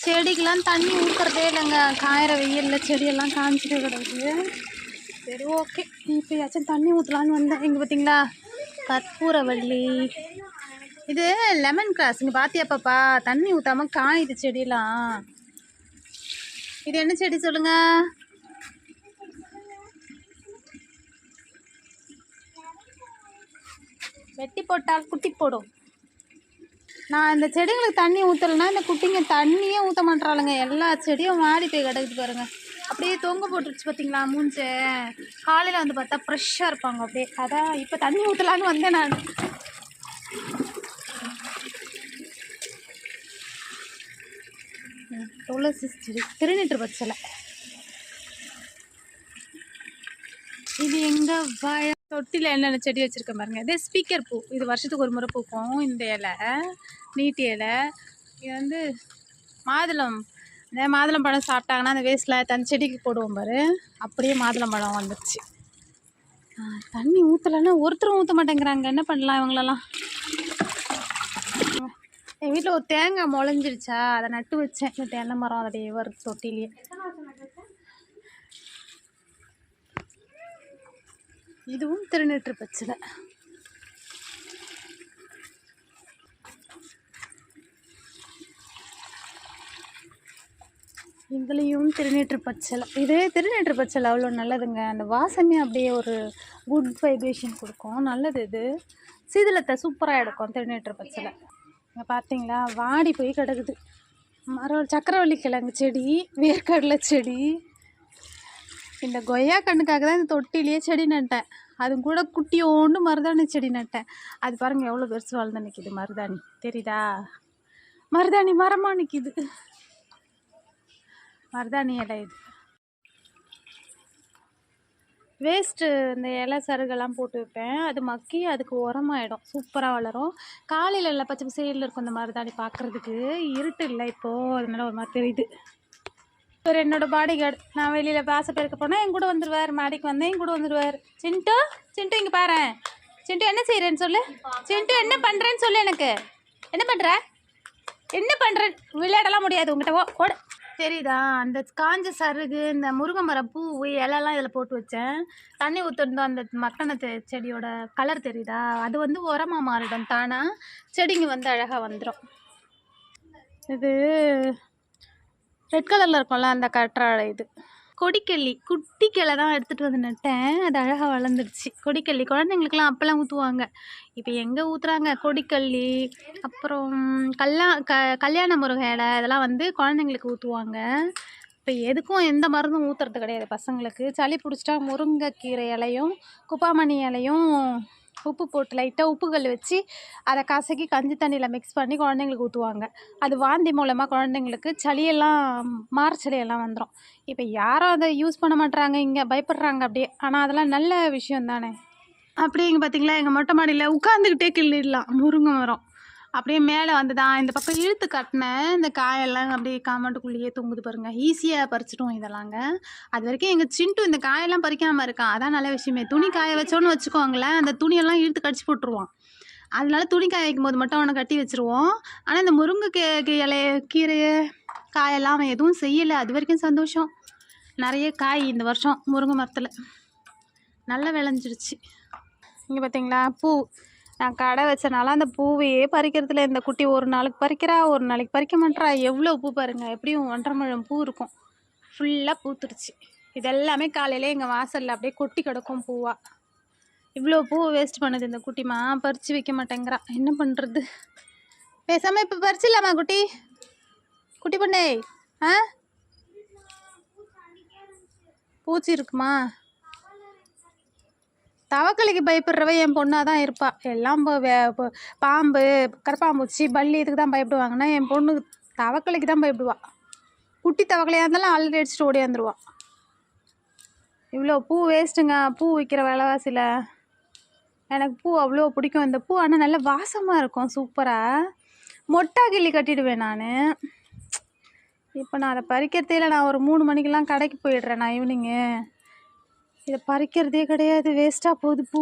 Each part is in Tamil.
செடிக்கெலாம் தண்ணி ஊற்றுறதே இல்லைங்க. காயிற வெயிலில் செடியெல்லாம் காஞ்சிட்டு கிடக்குது சரி ஓகே இப்போயாச்சும் தண்ணி ஊற்றலான்னு வந்தேன். இங்கே பார்த்தீங்களா கற்பூரவள்ளி இது லெமன் கிராஸ் இங்கே பார்த்தியாப்பாப்பா பாப்பா? தண்ணி ஊற்றாம காயுது செடியெல்லாம். இது என்ன செடி சொல்லுங்கள் வெட்டி போட்டால் குட்டி போடும். நான் இந்த செடிங்களுக்கு தண்ணி ஊற்றலைன்னா இந்த குட்டிங்க தண்ணியே ஊற்ற மாட்டாளுங்க எல்லா செடியும் மாடி போய் கிடக்குது பாருங்க. அப்படியே தொங்க போட்டுருச்சு பார்த்தீங்களா மூஞ்ச. காலையில் வந்து பார்த்தா ஃப்ரெஷ்ஷாக இருப்பாங்க அப்படியே. அதான் இப்போ தண்ணி ஊற்றலான்னு வந்தேன் நான். துளசி செடி திருநீற்று பச்சலை. இது எங்கள் வாழ தொட்டியில் என்னென்ன செடி வச்சுருக்கேன் பாருங்க. இதே ஸ்பீக்கர் பூ. இது வருஷத்துக்கு ஒரு முறை பூக்கும். இந்த இலை நீட்டி இலை. இது வந்து மாதுளம். இந்த மாதுளம் பழம் சாப்பிட்டாங்கன்னா அந்த வேஸ்ட்டில் தன் செடிக்கு போடுவோம் பாரு. அப்படியே மாதுளம் பழம் வந்துடுச்சு தண்ணி ஊற்றலைன்னா ஒருத்தரும் ஊற்ற மாட்டேங்கிறாங்க. என்ன பண்ணலாம் இவங்களெல்லாம்? என் வீட்டில் ஒரு தேங்காய் முளைஞ்சிருச்சா? அதை நட்டு வச்சேன். இந்த தென்னை மரம் அதோடைய வரும் தொட்டிலேயே இதுவும் திருநெற்று பச்சிலை. இதுலேயும் திருநீற்று பச்சலை. இது திருநீற்று பச்சலை அவ்வளோ நல்லதுங்க. அந்த வாசமே அப்படியே ஒரு குட் வைப்ரேஷன் கொடுக்கும். நல்லது இது. சீதளத்தை சூப்பராக எடுக்கும் திருநீற்று பச்சலை. இங்கே பார்த்தீங்களா வாடி போய் கிடக்குது. மரம் சக்கரவள்ளி கிழங்கு செடி வேர்க்கடலை செடி. இந்த கொய்யா கண்ணுக்காக தான் இந்த தொட்டிலேயே செடி நட்டேன். அது கூட குட்டியோண்டு மருதாணி செடி நட்டேன். அது பாருங்கள் எவ்வளோ பெருசு வளர்ந்து நிற்கிது மருதாணி. தெரியுதா? மருதாணி மரமாக நிற்கிது மருதாணி இலை இது. வேஸ்ட்டு இந்த இலை சருகெல்லாம் போட்டு வைப்பேன். அது மக்கி அதுக்கு உரமாயிடும். சூப்பராக வளரும். காலையில் இல்லை பச்சை பசேலில் இருக்கும் இந்த மருதாணி பார்க்குறதுக்கு இருட்டு இல்லை இப்போது அதனால ஒரு மாதிரி தெரியுது. இவர் என்னோட பாடி கார்டு நான் வெளியில் பாச பெருக்க போனால் என் கூட வந்துடுவார் மாடிக்கு வந்தேன் என் கூட வந்துடுவார் சிண்டு சிண்டு இங்கே பாரு. சிண்டு என்ன செய்கிறேன்னு சொல்லு? சிண்டு என்ன பண்ணுறேன்னு சொல்லு எனக்கு. என்ன பண்ணுற என்ன பண்ணுறேன் விளையாடலாம் முடியாது உங்ககிட்ட ஓ ஓடு. தெரியுதா அந்த காஞ்ச சருகு இந்த முருங்கை மரம் பூ இலெல்லாம் இதில் போட்டு வச்சேன். தண்ணி ஊற்றிருந்தோம் அந்த மக்கன செடியோட கலர் தெரியுதா? அது வந்து உரமாக மாறிடும் தானாக செடிங்க வந்து அழகாக வந்துடும் இது ரெட் கலரில் இருக்கும்ல அந்த கற்றாழை இது. கொடிக்கல்லி குட்டி கிளை தான் எடுத்துகிட்டு வந்து நட்டேன். அது அழகாக வளர்ந்துருச்சு. கொடிக்கல்லி. குழந்தைங்களுக்குலாம் அப்போல்லாம் ஊற்றுவாங்க இப்போ எங்கே ஊற்றுறாங்க கொடிக்கல்லி அப்புறம் கல்யா க கல்யாண முருகை இலை இதெல்லாம் வந்து குழந்தைங்களுக்கு ஊற்றுவாங்க இப்போ எதுக்கும் எந்த மருந்தும் ஊற்றுறது கிடையாது பசங்களுக்கு. சளி பிடிச்சிட்டா முருங்கைக்கீரை இலையும் குப்பாமணி இலையும் உப்பு போட்டு லைட்டாக உப்புகள் வச்சு அதை கசக்கி கஞ்சி தண்ணியில் மிக்ஸ் பண்ணி குழந்தைங்களுக்கு ஊற்றுவாங்க அது வாந்தி மூலமாக குழந்தைங்களுக்கு சளியெல்லாம் மார்ச்சளியெல்லாம் வந்துடும் இப்போ யாரும் அதை யூஸ் பண்ண மாட்டுறாங்க இங்கே பயப்படுறாங்க அப்படியே. ஆனால் அதெல்லாம் நல்ல விஷயம் தானே? அப்படி இங்கே பார்த்தீங்களா எங்கள் மொட்டை மாடியில் உட்காந்துக்கிட்டே கிள்ளிடலாம். முருங்கை மரம். அப்படியே மேலே வந்துதான். இந்த பக்கம் இழுத்து கட்டினேன் இந்த காயெல்லாம் அப்படியே காமெண்ட்டுக்குள்ளேயே தொங்குது பாருங்க. ஈஸியாக பறிச்சிட்டோம் இதெல்லாங்க. அது வரைக்கும் எங்கள் சிண்டு இந்த காயெல்லாம் பறிக்காமல் இருக்கான் அதான் நல்ல விஷயமே. துணி காய வச்சோன்னு வச்சுக்கோங்களேன் அந்த துணியெல்லாம் இழுத்து கடிச்சு போட்டுருவான். அதனால துணி காய வைக்கும் போது மட்டும் அவனை கட்டி வச்சுருவோம். ஆனால் இந்த முருங்கை கீ இலைய கீரையை காயெல்லாம் அவன் எதுவும் செய்யலை. அது வரைக்கும் சந்தோஷம். நிறைய காய் இந்த வருஷம் முருங்கை மரத்தில். நல்லா விளைஞ்சிருச்சு. இங்கே பார்த்தீங்களா பூ. நான் கடை வச்சனால அந்த பூவையே பறிக்கிறதுல இந்த குட்டி ஒரு நாளைக்கு பறிக்கிறா ஒரு நாளைக்கு பறிக்க மாட்டா எவ்வளோ பூ பாருங்க. எப்படியும் ஒன்றரை முழம் பூ இருக்கும். ஃபுல்லாக பூத்துருச்சு இதெல்லாமே காலையில் எங்கள் வாசலில் அப்படியே கொட்டி கிடக்கும் பூவா. இவ்வளோ பூ வேஸ்ட் பண்ணுது இந்த குட்டிமா பறித்து வைக்க மாட்டேங்கிறா. என்ன பண்ணுறது பேசாமல் இப்போ பறிச்சிடலாமா குட்டி? குட்டி பொண்ணே ஆ? பூச்சி இருக்குமா? தவக்கலைக்கு பயப்படுறவ என் பொண்ணாக தான் இருப்பா. எல்லாம் பாம்பு கரப்பாம்பூச்சி பல்லி இதுக்கு தான் பயப்படுவாங்கன்னா என் பொண்ணு தவக்கலைக்கு தான் பயப்படுவா. குட்டி தவக்கலையாக இருந்தாலும் ஆல்ரெடி அடிச்சுட்டு ஓடியாந்துருவா இவ்வளோ பூ வேஸ்ட்டுங்க. பூ விற்கிற விலைவாசியில் எனக்கு பூ அவ்வளோ பிடிக்கும். இந்த பூ ஆனால் நல்ல வாசமாக இருக்கும். சூப்பராக மொட்டா கிள்ளி கட்டிடுவேன் நான். இப்போ நான் அதை பறிக்கிறதே இல்லை. நான் ஒரு மூணு மணிக்கெல்லாம் கடைக்கு போயிடுறேன் நான் ஈவினிங்கு இதை பறிக்கிறதே கிடையாது. வேஸ்ட்டாக போகுது பூ.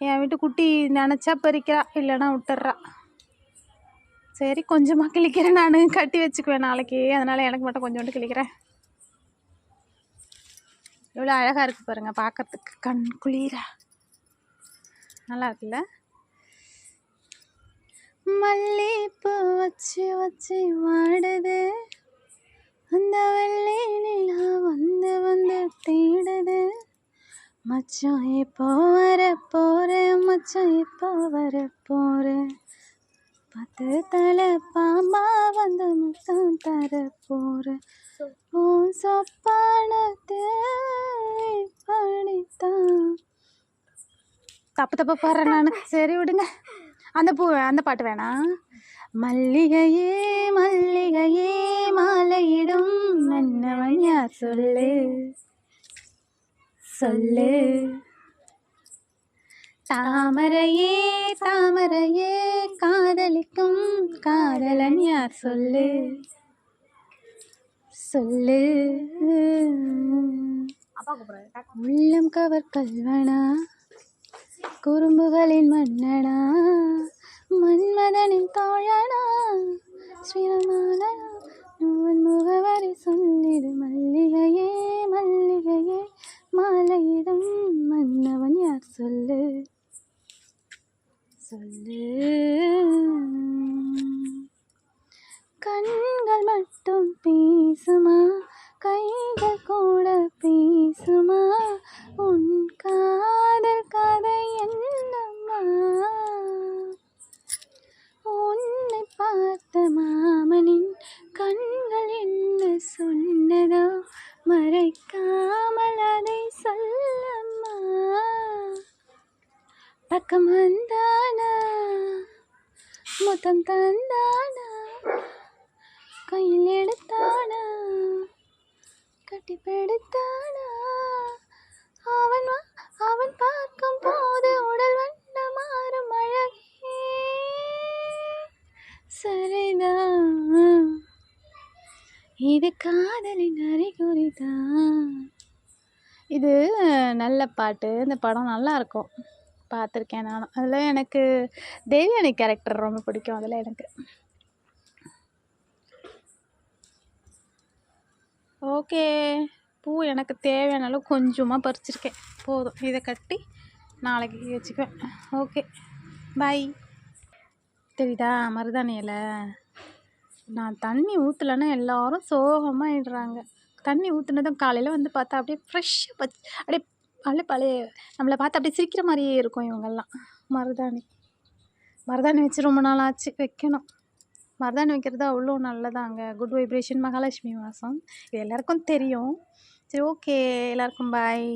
என் வீட்டு குட்டி நினச்சா பறிக்கிறா இல்லைன்னா விட்டுறா சரி கொஞ்சமாக கிழிக்கிறேன் நான். கட்டி வச்சுக்குவேன் நாளைக்கு. அதனால் எனக்கு மட்டும் கொஞ்சோண்டு கிழிக்கிறேன். எவ்வளோ அழகாக இருக்குது பாருங்கள் பார்க்குறதுக்கு. கண் குளிர. நல்லா இருக்குல்ல? மல்லிப்பூ வச்சு வச்சு வாடுது. அந்த வெள்ளை நிலா வந்து வந்து தேடுது. மச்சம் இப்போ வர போகிறேன் மச்சம் இப்போ வர போகிறேன் பத்து தலை பாம்பா வந்து மொத்தம் தர போகிறேன் உன் சொப்பானத்தை படித்தான் தப்பு தப்பு பாடுறேன் நான். சரி விடுங்க. அந்த பூ அந்த பாட்டு வேணாம். மல்லிகையே மல்லிகையே மாலையிடும் மன்னவன் யார்? சொல்லு. சொல்லு. தாமரையே தாமரையே காதலிக்கும் காதலன் யார்? சொல்லு. சொல்லு. உள்ளம் கவர் கல்வனா குறும்புகளின் மன்னனா மன்மதனின் தோழனா ஸ்ரீரமான உன் முகவரி சொல்லிடு மல்லிகையே மல்லிகையே மாலையிடும் மன்னவன் யார் சொல்லு? சொல்லு. கண்கள் மட்டும் பேசுமா? கைகள் கூட பேசுமா? பக்கம் வந்தானா? முத்தம் தந்தானா? கையில் எடுத்தானா? கட்டி பெடுத்தானா அவன் வா- அவன் பார்க்கும் போது உடல் வண்ண மாறும் அழகே. சரிதான் இது காதலின் அறிகுறிதான் இது நல்ல பாட்டு. இந்த படம் நல்லா இருக்கும். பார்த்துருக்கேன் நானும். அதில் எனக்கு தேவியானி கேரக்டர் ரொம்ப பிடிக்கும் அதில் எனக்கு. ஓகே பூ எனக்கு தேவையான அளவு கொஞ்சமாக பறிச்சிருக்கேன். போதும். இதை கட்டி நாளைக்கு வச்சுக்குவேன். ஓகே பை தெரியுதா? மருதாணியில் நான் தண்ணி ஊற்றலைன்னா சோகமாக சோகமாகிடுறாங்க தண்ணி ஊற்றுனதும் காலையில் வந்து பார்த்தா அப்படியே ஃப்ரெஷ்ஷாக பச் அப்படியே அப்படியே பழைய நம்மளை பார்த்து அப்படியே சிரிக்கிற மாதிரியே இருக்கும் இவங்கெல்லாம். மருதாணி. மருதாணி வச்சு ரொம்ப நாள் ஆச்சு வைக்கணும். மருதாணி வைக்கிறது அவ்வளோ நல்லதாங்க. குட் வைப்ரேஷன் மகாலட்சுமி மாதம் இது எல்லாருக்கும் தெரியும். சரி ஓகே எல்லாருக்கும் பாய்